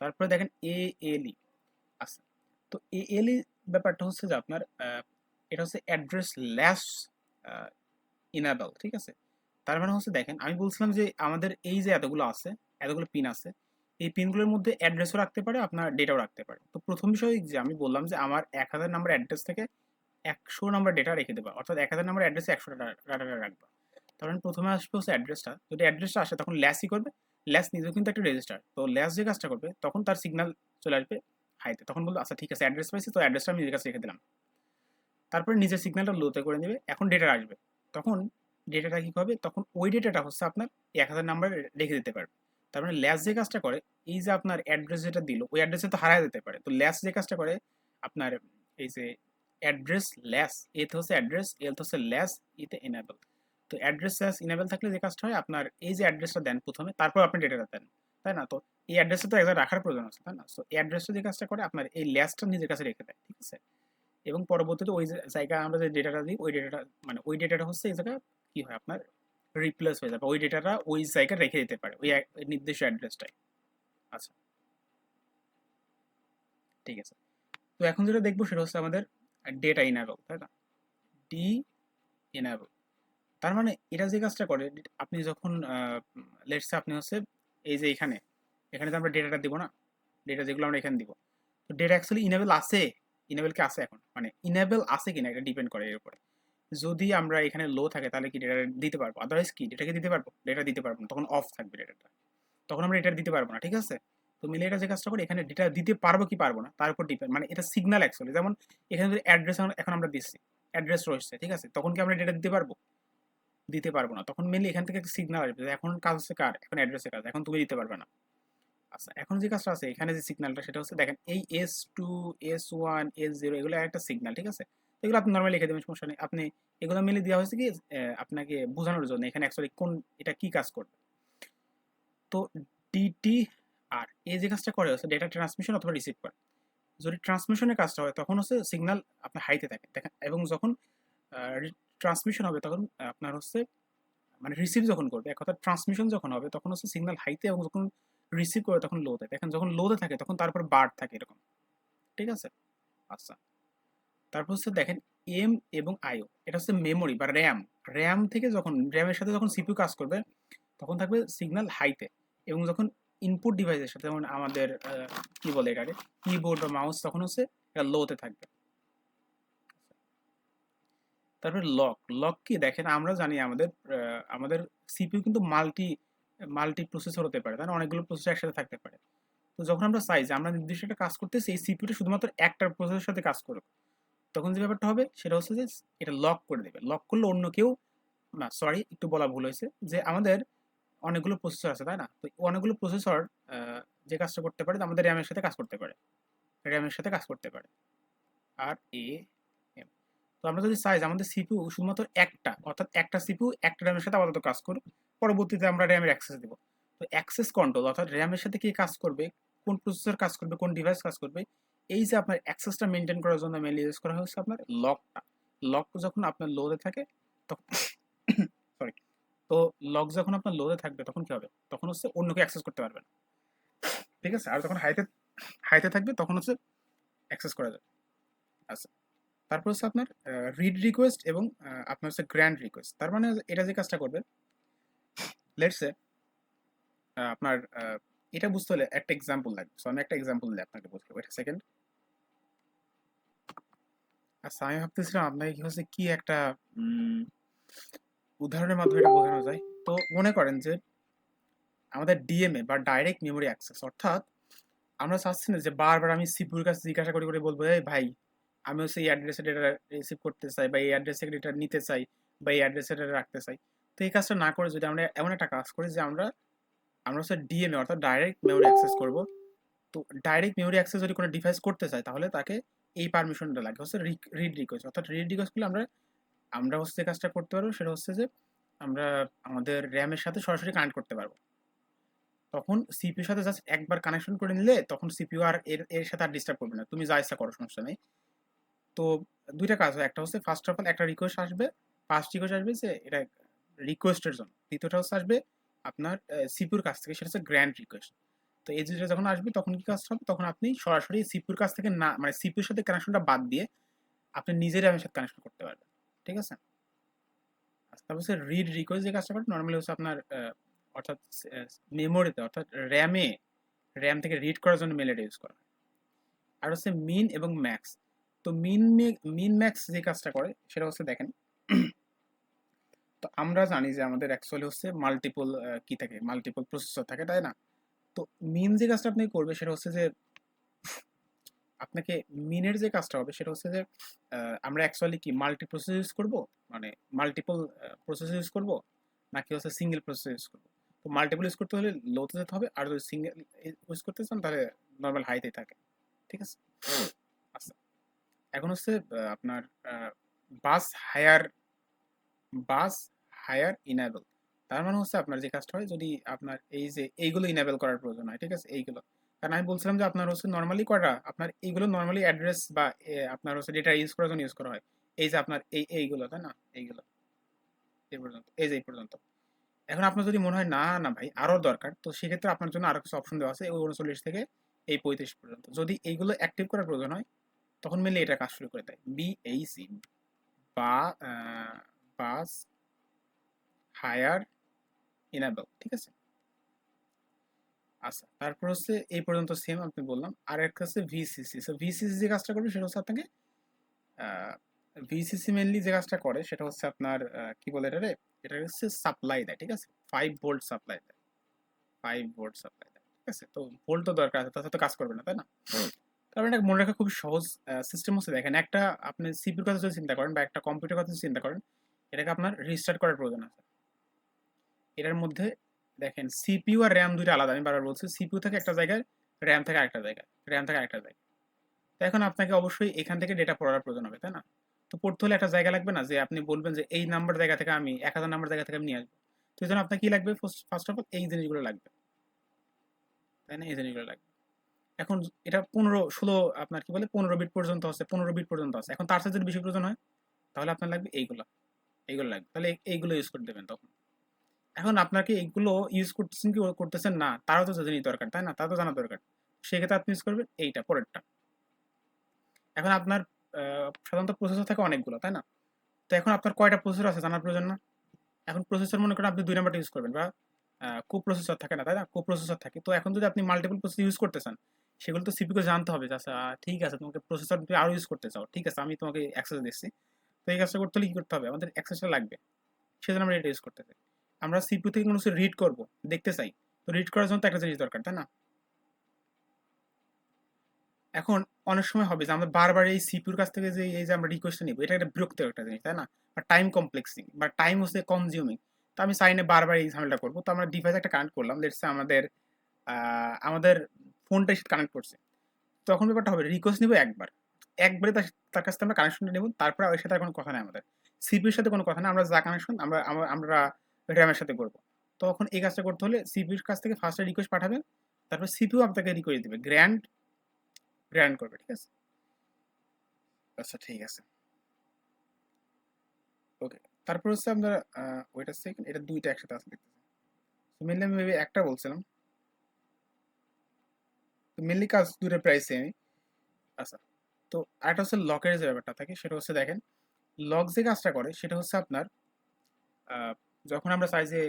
তারপরে দেখেন এ এলই আচ্ছা তো এ এলই ব্যাপারটা হচ্ছে যে আপনার এটা হচ্ছে অ্যাড্রেস ল্যাস ইনাবেল ঠিক আছে? তার মানে হচ্ছে দেখেন, আমি বলছিলাম যে আমাদের এই যে এতগুলো আছে, এতগুলো পিন আছে, এই পিনগুলোর মধ্যে অ্যাড্রেসও রাখতে পারে, আপনার ডেটাও রাখতে পারে। তো প্রথম বিষয় যে আমি বললাম যে আমার এক হাজার নাম্বার অ্যাড্রেস থেকে একশো নাম্বার ডেটা রেখে দেবা, অর্থাৎ এক হাজার নাম্বার অ্যাড্রেসে একশো ডাটা রাখবা। তখন প্রথমে আসবে হচ্ছে অ্যাড্রেসটা যদি অ্যাড্রেসটা আসে, তখন ল্যাসই করবে। ল্যাস নিজেও কিন্তু একটা রেজিস্টার তো ল্যাস যে কাজটা করবে, তখন তার সিগনাল চলে আসবে হাইতে তখন বলব আচ্ছা ঠিক আছে অ্যাড্রেস পাইছি, তো অ্যাড্রেসটা আমি নিজের কাছে রেখে দিলাম। তারপরে নিজের সিগনালটা লোতে করে নেবে। এখন ডেটা আসবে। তখন ডেটাটা কী হবে তখন ওই ডেটাটা হচ্ছে আপনার এক হাজার নাম্বার রেখে দিতে পারবে। তার মানে ল্যাস যে কাজটা করে, এই যে আপনার অ্যাড্রেস যেটা দিল, ওই অ্যাড্রেসে তো হারাই যেতে পারে। তো ল্যাস যে কাজটা করে, আপনার এই যে অ্যাড্রেস ল্যাস এতে হচ্ছে অ্যাড্রেস এলতে হচ্ছে ল্যাস ইতে এনাবেল তো অ্যাড্রেস ইনেবল থাকলে যে কাজটা হয়, আপনার এই যে অ্যাড্রেসটা দেন প্রথমে, তারপর আপনি ডেটাটা দেন, তাই না? তো এই অ্যাড্রেসটা তো একবার রাখার প্রয়োজন আছে, তাই না? তো এই অ্যাড্রেসটা যে কাজটা করে, আপনার এই ল্যাসটা নিজের কাছে রেখে দেয়, ঠিক আছে? এবং পরবর্তীতে ওই জায়গায় আমরা যে ডেটাটা দিই, ওই ডেটাটা মানে ওই ডেটাটা হচ্ছে এই জায়গায় কি হয়? আপনার রিপ্লেস হয়ে যাবে ওই ডেটাটা ওই জায়গায় রেখে দিতে পারে, ওই নির্দিষ্ট অ্যাড্রেসটাই আচ্ছা। ঠিক আছে। তো এখন যেটা দেখব সেটা হচ্ছে আমাদের ডেটা ইনাবেল তাই না? ডি ইনাবেল তার মানে এটা যে কাজটা করে, আপনি যখন লেটসে আপনি হচ্ছে এই যে এখানে এখানে তো আমরা ডেটাটা দিব না? ডেটা যেগুলো আমরা এখানে দিব। তো ডেটা অ্যাকচুয়ালি ইনেবল আছে ইনেবল কি আছে এখন? মানে ইনেবল আছে কিনা এটা ডিপেন্ড করে এর উপরে। যদি আমরা এখানে লো থাকে তাহলে কি ডেটা দিতে পারব? আদারওয়াইজ কি? ডেটাকে দিতে পারব? ডেটা দিতে পারব না। তখন অফ থাকবে ডেটাটা তখন আমরা এটা দিতে পারব না, ঠিক আছে? তো মিলে এটা যে কাজটা করি, এখানে ডেটা দিতে পারব কি পারব না, তার উপর ডিপেন্ড মানে এটা সিগন্যাল অ্যাকচুয়ালি যেমন এখানে যদি অ্যাড্রেস এখন আমরা দিচ্ছি অ্যাড্রেস রয়েছে, ঠিক আছে? তখন কি আমরা ডেটা দিতে পারব? দিতে পারব না। তখন মেনলি এখান থেকে একটা সিগনাল আসবে এখন কাজ হচ্ছে কার? এখন অ্যাড্রেসের কাজ। এখন তুমি দিতে পারবে না। আচ্ছা এখন যে কাজটা আছে, এখানে যে সিগনালটা সেটা হচ্ছে দেখেন, এই S two S one S zero এগুলো একটা সিগন্যাল ঠিক আছে? এগুলো আপনি নর্মালি লিখে দেবেন, সমস্যা নেই। আপনি এগুলো মিলে দেওয়া হয়েছে কি আপনাকে বোঝানোর জন্য এখানে অ্যাকচুয়ালি কোন, এটা কি কাজ করবে? তো ডিটি আর এই যে কাজটা করে, হচ্ছে ডেটা ট্রান্সমিশন অথবা রিসিভ করে। যদি ট্রান্সমিশনের কাজটা হয়, তখন হচ্ছে সিগনাল আপনার হাইতে থাকে। দেখেন, এবং যখন ট্রান্সমিশন হবে, তখন আপনার হচ্ছে মানে রিসিভ যখন করবে, এক কথা ট্রান্সমিশন যখন হবে, তখন হচ্ছে সিগন্যাল হাইতে এবং যখন রিসিভ করে তখন লোতে দেখেন, যখন লোতে থাকে, তখন তারপর বার থাকে এরকম। ঠিক আছে? আচ্ছা। তারপর হচ্ছে দেখেন এম এবং আইও এটা হচ্ছে মেমোরি বা র্যাম র্যাম থেকে যখন র্যামের সাথে যখন সিপিউ কাজ করবে, তখন থাকবে সিগন্যাল হাইতে এবং যখন ইনপুট ডিভাইসের সাথে, যেমন আমাদের কি বলে এটাকে? কিবোর্ড বা মাউস তখন হচ্ছে এটা লোতে থাকবে। তারপরে লক লক কি দেখেন আমরা জানি আমাদের আমাদের সিপিউ কিন্তু মাল্টি মাল্টি প্রসেসর হতে পারে না? অনেকগুলো প্রসেসর একসাথে থাকতে পারে। তো যখন আমরা চাই যে আমরা নির্দিষ্ট একটা কাজ করতেছি, এই সিপিউটা শুধুমাত্র একটা প্রসেসের সাথে কাজ করুক, তখন যে ব্যাপারটা হবে সেটা হচ্ছে যে এটা লক করে দেবে। লক করলে অন্য কেউ, না সরি একটু বলা ভুল হয়েছে যে আমাদের অনেকগুলো প্রসেসর আছে, তাই না? তো অনেকগুলো প্রসেসর যে কাজটা করতে পারে, আমাদের র্যামের সাথে কাজ করতে পারে। র্যামের সাথে কাজ করতে পারে। আর এ তো আমরা যদি চাই আমাদের সিপিউ শুধুমাত্র একটা, অর্থাৎ একটা সিপিউ একটা র্যামের সাথে আপাতত কাজ করুক, পরবর্তীতে আমরা র্যামের অ্যাক্সেস দেবো। তো অ্যাক্সেস কন্ট্রোল অর্থাৎ র্যামের সাথে কে কাজ করবে, কোন প্রসেসর কাজ করবে, কোন ডিভাইস কাজ করবে, এই যে আপনার অ্যাক্সেসটা মেনটেন করার জন্য মেনলি ইউজ করা হচ্ছে আপনার লকটা লক যখন আপনার লোতে থাকে, তখন সরি তো লক যখন আপনার লোতে থাকবে, তখন কি হবে? তখন হচ্ছে অন্যকে অ্যাক্সেস করতে পারবেন ঠিক আছে? আর যখন হাইতে হাইতে থাকবে, তখন হচ্ছে অ্যাক্সেস করা যাবে। আচ্ছা। তারপর হচ্ছে আপনার রিড রিকোয়েস্ট এবং আপনার হচ্ছে গ্র্যান্ড রিকোয়েস্ট তার মানে এটা যে কাজটা করবে লেটসে আপনার এটা বুঝতে হলে একটা এক্সাম্পল লাগবে। সো আমি একটা এক্সাম্পল দিই আপনাকে বুঝতে ওয়েট সেকেন্ড আচ্ছা আমি ভাবতেছিলাম আপনাকে কি হচ্ছে, কি একটা উদাহরণের মাধ্যমে এটা বোঝানো যায়। তো মনে করেন যে, আমাদের ডিএমএ বা ডাইরেক্ট মেমোরি অ্যাক্সেস অর্থাৎ আমরা চাচ্ছি না যে বারবার আমি সিপুর কাছে জিজ্ঞাসা করে করে বলব, এই ভাই আমি হচ্ছে এই অ্যাড্রেসে ডেটা রিসিভ করতে চাই বা এই অ্যাড্রেসে ডেটা নিতে চাই বা এই অ্যাড্রেসে ডেটা রাখতে চাই। তো এই কাজটা না করে যদি আমরা এমন একটা কাজ করি যে আমরা আমরা হচ্ছে ডিএমএ অর্থাৎ ডাইরেক্ট মেমোরি অ্যাক্সেস করব। তো ডাইরেক্ট মেমোরি অ্যাক্সেস যদি কোনো ডিভাইস করতে চায় তাহলে তাকে এই পারমিশনটা লাগে। হচ্ছে রিড রিকোয়েস্ট অর্থাৎ রিড রিকোয়েস্টগুলো আমরা আমরা হচ্ছে যে কাজটা করতে পারব সেটা হচ্ছে যে আমরা আমাদের র্যামের সাথে সরাসরি কানেক্ট করতে পারব। তখন সিপিউর সাথে জাস্ট একবার কানেকশন করে নিলে তখন সিপিইউ আর এর এর সাথে আর ডিস্টার্ব করবে না। তুমি যা ইচ্ছা করো, সমস্যা নেই। তো দুইটা কাজ হয়। একটা হচ্ছে ফার্স্ট অফ অল একটা রিকোয়েস্ট আসবে ফার্স্ট রিকোয়েস্ট আসবে যে এটা রিকোয়েস্টের জন্য। দ্বিতীয়টা হচ্ছে আসবে আপনার সিপিউর কাছ থেকে, সেটা হচ্ছে গ্র্যান্ড রিকোয়েস্ট তো এই দুইটা যখন আসবে, তখন কি কাজ হবে? তখন আপনি সরাসরি সিপিউর কাছ থেকে না মানে সিপিউর সাথে কানেকশনটা বাদ দিয়ে আপনি নিজের র্যামের সাথে কানেকশন করতে পারবেন। ঠিক আছে? তারপর হচ্ছে রিড রিকোয়েস্ট যে কাজটা করে নর্মালি হচ্ছে আপনার অর্থাৎ মেমোরিতে অর্থাৎ র্যামে র্যাম থেকে রিড করার জন্য মেলেটা ইউজ করা আর হচ্ছে মিন এবং ম্যাক্স তো মিন মিন ম্যাক্স যে কাজটা করে, সেটা হচ্ছে দেখেন, তো আমরা জানি যে আমাদের অ্যাকচুয়ালি হচ্ছে মাল্টিপল কি থাকে? মাল্টিপল প্রসেসর থাকে, তাই না? তো মিন যে কাজটা আপনি করবে, সেটা হচ্ছে যে, আপনাকে মিনের যে কাজটা হবে, সেটা হচ্ছে যে আমরা অ্যাকচুয়ালি কি মাল্টি প্রসেস ইউজ করব? মানে মাল্টিপল প্রসেস ইউজ করব? নাকি হচ্ছে সিঙ্গেল প্রসেস ইউজ করব? তো মাল্টিপল ইউজ করতে হলে লোতে যেতে হবে, আর যদি সিঙ্গেল ইউজ করতে চান, তাহলে নর্মাল হাইতে থাকে, ঠিক আছে? এখন হচ্ছে আপনার bus higher bus higher enable তার মানে হচ্ছে আপনার যে কাজটা হয়, যদি আপনার এই যে এইগুলো ইনেবল করার প্রয়োজন হয়, ঠিক আছে, এইগুলো। কারণ আমি বলছিলাম যে আপনার হচ্ছে নর্মালি কয়টা, আপনার এইগুলো নর্মালি অ্যাড্রেস বা আপনার হচ্ছে ডেটা ইউজ করার জন্য ইউজ করা হয়। এই যে আপনার এই, এইগুলো, তাই না? এইগুলো। এই পর্যন্ত, এই যে এই পর্যন্ত। এখন আপনার যদি মনে হয়, না না ভাই আরও দরকার, তো সেক্ষেত্রে আপনার জন্য আরও কিছু অপশন দেওয়া আছে ওই উনচল্লিশ থেকে এই পঁয়ত্রিশ পর্যন্ত। যদি এইগুলো অ্যাক্টিভ করার প্রয়োজন হয় তখন মিলে এটা কাজ শুরু করে দেয়। বিএইসি বা বাস, হায়ার, ইনেবল, ঠিক আছে? আচ্ছা তারপর হচ্ছে এই পর্যন্ত সেম আপনি বললাম। আর একটা হচ্ছে ভিসিসি সো ভিসিসি যে কাজটা করবে সেটা হচ্ছে আপনাকে ভিসিসি মেনলি যে কাজটা করে সেটা হচ্ছে আপনার কি বলে এটা রে এটা হচ্ছে সাপ্লাই দেয়, ঠিক আছে? ফাইভ ভোল্ট সাপ্লাই দেয়। ফাইভ ভোল্ট সাপ্লাই দেয়, ঠিক আছে? তো ভোল্ট তো দরকার আছে তাছাড়া তো কাজ করবে না, তাই না? তারপরে এটা মনে রাখা খুব সহজ সিস্টেম হচ্ছে দেখেন, একটা আপনি সিপির কথা যদি চিন্তা করেন বা একটা কম্পিউটার কথা চিন্তা করেন, এটাকে আপনার রিস্টার্ট করার প্রয়োজন আছে। এটার মধ্যে দেখেন সিপিইউ আর র্যাম দুইটা আলাদা, আমি বারবার বলছি সিপিউ থেকে একটা জায়গায় র্যাম থেকে আরেকটা জায়গায় র্যাম থেকে আরেকটা জায়গায়। তো এখন আপনাকে অবশ্যই এখান থেকে ডেটা পড়ার প্রয়োজন হবে, তাই না? তো পড়তে হলে একটা জায়গা লাগবে না যে আপনি বলবেন যে এই নাম্বার জায়গা থেকে আমি, এক হাজার নাম্বার জায়গা থেকে আমি নিয়ে আসব। তো এই জন্য আপনার কি লাগবে? ফার্স্ট অফ অল এই জিনিসগুলো লাগবে। তাই না? এই জিনিসগুলো লাগবে। এখন এটা পনেরো, ষোলো আপনার কি বলে, পনেরো বিট পর্যন্ত আছে, পনেরো বিট পর্যন্ত আছে। এখন তার সাথে যদি বেশি প্রয়োজন হয়, তাহলে আপনার লাগবে এইগুলো এইগুলো লাগবে। তাহলে এইগুলো ইউজ করে দেবেন তখন। এখন আপনাকে এইগুলো ইউজ করতেছেন কি করতেছেন না, তারও তো জানি দরকার, তাই না? তা তো জানা দরকার। সেক্ষেত্রে আপনি ইউজ করবেন এইটা, পরেরটা। এখন আপনার সাধারণত প্রসেসর থাকে অনেকগুলো, তাই না? তো এখন আপনার কয়টা প্রসেসর আছে জানার প্রয়োজন না? এখন প্রসেসর মনে করেন আপনি দুই নাম্বারটা ইউজ করবেন বা কো প্রসেসর থাকে না, তাই না? কো প্রসেসর থাকে। তো এখন যদি আপনি মাল্টিপল প্রসেসর ইউজ করতে চান সেগুলো তো সিপিকে জানতে হবে আচ্ছা ঠিক আছে, তোমাকে প্রসেসর তুমি আরও ইউজ করতে চাও, ঠিক আছে, আমি তোমাকে অ্যাক্সেস দিচ্ছি। তো এই কাজটা করতে হলে কী করতে হবে? আমাদের অ্যাক্সেসটা লাগবে। সেজন্য আমরা এটা ইউজ করতে চাই। আমরা সিপিউ থেকে কোনো রিড করব, দেখতে চাই। তো রিড করার জন্য তো একটা জিনিস দরকার, তাই না? এখন অনেক সময় হবে যে, আমরা বারবার এই সিপিউর কাছ থেকে যে, এই যে আমরা রিকোয়েস্টটা নিব, এটা একটা বিরক্ত একটা জিনিস, তাই না? বা টাইম কমপ্লেক্সিং বা টাইম হচ্ছে কনজিউমিং তো আমি সাইনে বারবার এই ঝামেলাটা করব। তো আমরা ডিভাইস একটা কানেক্ট করলাম লেটসে আমাদের আমাদের ফোনটাই সাথে কানেক্ট করছে। তখন ব্যাপারটা হবে রিকোয়েস্ট নিব একবার। একবারে তার তার কাছ থেকে আমরা কানেকশনটা নেব, তারপরে ওই সাথে আর কোনো কথা নেই আমাদের। সিপিউর সাথে কোনো কথা নেই, আমরা যা কানেকশন আমরা, আমরা- র্যামের সাথে করব। তখন এই কাজটা করতে হলে সিপিউর কাছ থেকে ফার্স্টে রিকোয়েস্ট পাঠাবে তারপর সিপিউ আপনাকে রিকোয়েস্ট দেবে গ্র্যান্ড গ্র্যান্ড করবে, ঠিক আছে? আচ্ছা ঠিক আছে। ওকে তারপর হচ্ছে আমরা ওইটা সেকেন্ড এটা দুইটা একসাথে দেখতেছি। মেনলি আমি একটা বলছিলাম মেনলি কাজ দুটো প্রাইস সেমই আচ্ছা তো আরেকটা হচ্ছে লকের যে ব্যাপারটা থাকে, সেটা হচ্ছে দেখেন লক যে কাজটা করে, সেটা হচ্ছে আপনার যখন আমরা চাই যে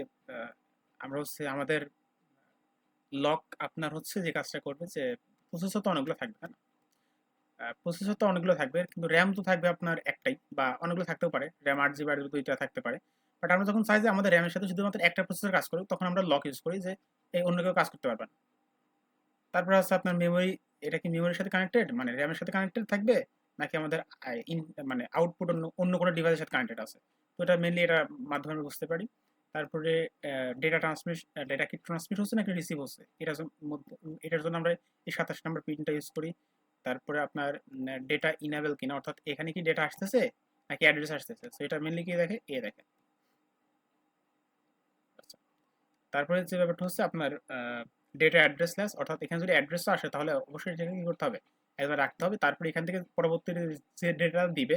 আমরা হচ্ছে আমাদের লক আপনার হচ্ছে যে কাজটা করবে যে প্রসেসর তো অনেকগুলো থাকবে না? প্রসেসর তো অনেকগুলো থাকবে, কিন্তু র্যাম তো থাকবে আপনার একটাই, বা অনেকগুলো থাকতেও পারে র্যাম আট জিবি আট দুইটা থাকতে পারে। বাট আমরা যখন চাই যে আমাদের র্যামের সাথে শুধুমাত্র একটা প্রসেসর কাজ করুক, তখন আমরা লক ইউজ করি যে, এই অন্য কেউ কাজ করতে পারবেন তারপরে হচ্ছে আপনার মেমোরি এটা কি মেমোরির সাথে কানেক্টেড মানে র্যামের সাথে কানেক্টেড থাকবে? নাকি আমাদের মানে আউটপুট অন্য অন্য কোনো ডিভাইসের সাথে কানেক্টেড আছে? তো এটা মেনলি এটা মাধ্যমে বুঝতে পারি। তারপরে ডেটা ট্রান্সমিট ডেটা কি ট্রান্সমিট হচ্ছে নাকি রিসিভ হচ্ছে? এটার মধ্যে- এটার জন্য আমরা এই সাতাশ নম্বর পিনটা ইউজ করি। তারপরে আপনার ডেটা ইনাবেল কিনা, অর্থাৎ এখানে কি ডেটা আসতেছে? নাকি অ্যাড্রেস আসতেছে? তো এটা মেনলি কি দেখে? এ দেখে। আচ্ছা। তারপরে যে ব্যাপারটা হচ্ছে আপনার ডেটা অ্যাড্রেসলেস অর্থাৎ এখানে যদি অ্যাড্রেসটা আসে, তাহলে অবশ্যই এটাকে কি করতে হবে? একবার রাখতে হবে, তারপরে এখান থেকে পরবর্তী যে ডেটা দিবে,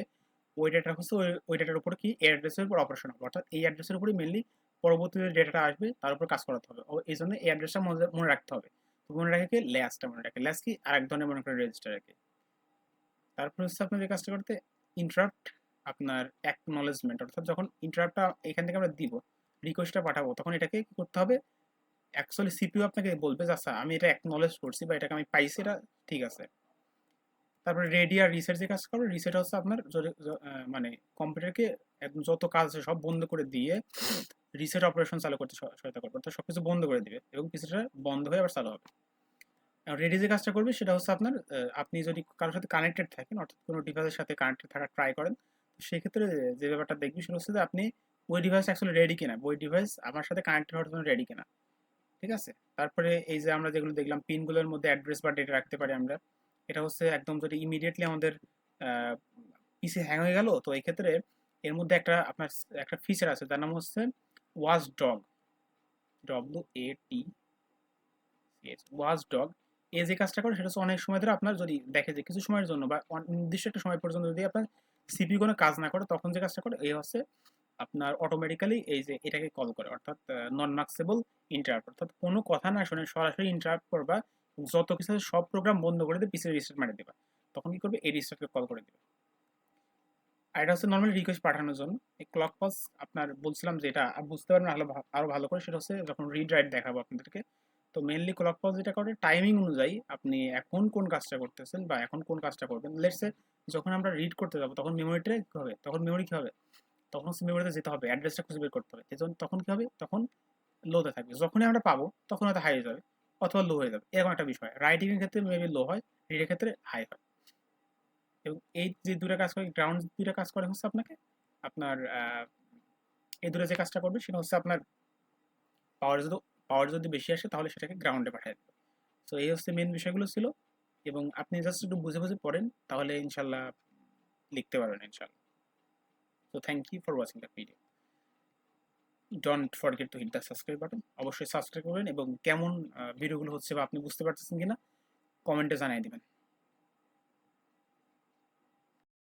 ওই ডেটা হচ্ছে ওই ওই ডেটার উপর কি? এই অ্যাড্রেসের উপর অপারেশন হবে। অর্থাৎ এই অ্যাড্রেসের উপরই মেনলি পরবর্তী যে ডেটাটা আসবে, তার উপর কাজ করাতে হবে। এই জন্য এই অ্যাড্রেসটা মনে মনে রাখতে হবে। তো মনে রাখে কি? ল্যাসটা মনে রাখে। ল্যাস কি? আর এক ধরনের মনে করে রেজিস্টার রাখে তারপর হচ্ছে আপনার যে কাজটা করতে ইন্টারাপ্ট আপনার অ্যাকনলেজমেন্ট অর্থাৎ যখন ইন্টারাপ্টটা এখান থেকে আমরা দিব রিকোয়েস্টটা পাঠাবো, তখন এটাকে কি করতে হবে? অ্যাকচুয়ালি সিপিউ আপনাকে বলবে যে আচ্ছা আমি এটা অ্যাকনলেজ করছি বা এটাকে আমি পাইছি, এটা ঠিক আছে। তারপরে রেডি আর রিসেট যে কাজ করবে রিসেট হচ্ছে আপনার মানে কম্পিউটারকে একদম যত কাজ আছে সব বন্ধ করে দিয়ে রিসেট অপারেশন চালু করতে সহায়তা করবে। অর্থাৎ সবকিছু বন্ধ করে দিবে এবং পিসিটা বন্ধ হয়ে আবার চালু হবে। রেডি যে কাজটা করবে, সেটা হচ্ছে আপনার আপনি যদি কারোর সাথে কানেক্টেড থাকেন, অর্থাৎ কোনো ডিভাইসের সাথে কানেক্টেড থাকার ট্রাই করেন সেক্ষেত্রে যে ব্যাপারটা দেখবি সেটা হচ্ছে যে, আপনি ওই ডিভাইস অ্যাকচুয়ালি রেডি কিনা, ওই ডিভাইস আমার সাথে কানেক্টেড হওয়ার জন্য রেডি কিনা। ঠিক আছে? তারপরে এই যে আমরা যেগুলো দেখলাম, পিনগুলোর মধ্যে অ্যাড্রেস বা ডেটা রাখতে পারি আমরা, এটা হচ্ছে একদম যদি ইমিডিয়েটলি আমাদের পিসি হ্যাং হয়ে গেল, তো এই ক্ষেত্রে এর মধ্যে একটা আপনার একটা ফিচার আছে, তার নাম হচ্ছে watch dog W A T watch dog এই যে কাজটা করে সেটা হচ্ছে অনেক সময় ধরে আপনার যদি দেখে যে কিছু সময়ের জন্য বা নির্দিষ্ট একটা সময় পর্যন্ত যদি আপনার সিপি কোনো কাজ না করে, তখন যে কাজটা করে এই হচ্ছে আপনার অটোমেটিক্যালি এই যে এটাকে কল করে, অর্থাৎ নন মার্কসেবল ইন্টারাপ্ট অর্থাৎ কোনো কথা না শুনে সরাসরি ইন্টারাপ্ট করবা, যত কিছু সব প্রোগ্রাম বন্ধ করে দিয়ে পিছিয়ে রিস্টার্ট মারি দেবা। তখন কি করবে? এই রিস্টার্টকে কল করে দেবে। আর এটা হচ্ছে নর্মালি রিকোয়েস্ট পাঠানোর জন্য। এই ক্লক পাস আপনার বলছিলাম যে এটা বুঝতে পারবেন, আরও ভা- আরও ভালো করে। সেটা হচ্ছে যখন রিড রাইট দেখাবো আপনাদেরকে। তো মেনলি ক্লক পাস যেটা করে টাইমিং অনুযায়ী আপনি এখন কোন কাজটা করতেছেন বা এখন কোন কাজটা করবেন। লেটসে যখন আমরা রিড করতে যাব, তখন মেমোরিটা কি হবে? তখন মেমোরি কি হবে? তখন হচ্ছে মেমোরিতে যেতে হবে অ্যাড্রেসটা খুঁজে বের করতে হবে। এজন্য তখন কি হবে? তখন লোতে থাকবে। যখনই আমরা পাবো, তখন হয়তো হাই হয়ে যাবে, অথবা লো হয়ে যাবে। এরকম একটা বিষয়। রাইটিং এর ক্ষেত্রে মেবি লো হয় রিডের ক্ষেত্রে হাই হয়। এবং এই যে দুটো কাজ করে গ্রাউন্ড দুটো কাজ করে হচ্ছে আপনাকে, আপনার এই দূরে যে কাজটা করবে, সেটা হচ্ছে আপনার পাওয়ার যদি পাওয়ার যদি বেশি আসে, তাহলে সেটাকে গ্রাউন্ডে পাঠিয়ে দেবে। তো এই হচ্ছে মেন বিষয়গুলো ছিল। এবং আপনি জাস্ট একটু বুঝে বুঝে পড়েন, তাহলে ইনশাল্লাহ লিখতে পারবেন ইনশাল্লাহ। তো thank you for watching the video don't forget to hit the subscribe button অবশ্যই সাবস্ক্রাইব করবেন এবং কেমন ভিডিওগুলো হচ্ছে বা আপনি বুঝতে পারতেছেন কিনা কমেন্টে জানিয়ে দিবেন।